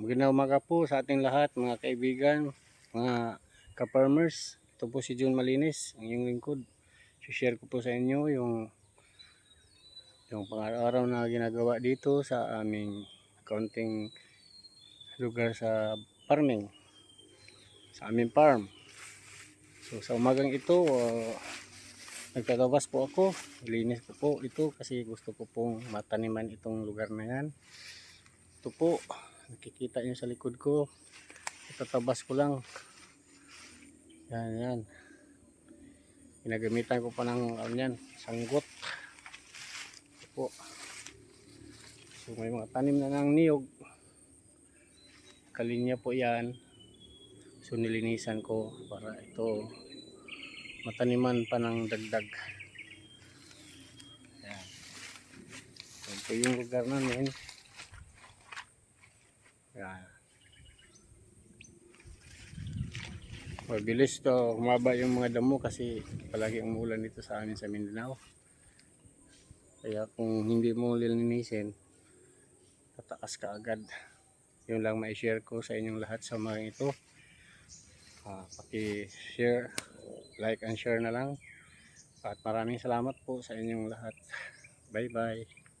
magandang umaga po sa ating lahat, mga kaibigan, mga ka-farmers. Ito po si June Malinis, ang iyong lingkod. share ko po sa inyo yung yung pang-araw na ginagawa dito sa aming kaunting lugar sa farming. Sa aming farm. So sa umagang ito, uh, nagtatabas po ako. Linis ko po ito kasi gusto ko pong mataniman itong lugar na yan. Ito po, nakikita nyo sa likod ko. Itatabas ko lang. Yan, yan. Ginagamitan ko pa ng ano yan, sanggot. Po. So may mga tanim na ng niyog. Kalinya po yan. So nilinisan ko para ito mataniman pa ng dagdag. Yan. So, ito yung lugar namin. Yan. Mabilis to, humaba yung mga damo kasi palagi umuulan dito sa amin sa Mindanao. Kaya kung hindi mo lilinisin, tataas ka agad. Yun lang mai-share ko sa inyong lahat sa mga ito. Ah, paki-share, like and share na lang. At maraming salamat po sa inyong lahat. Bye bye.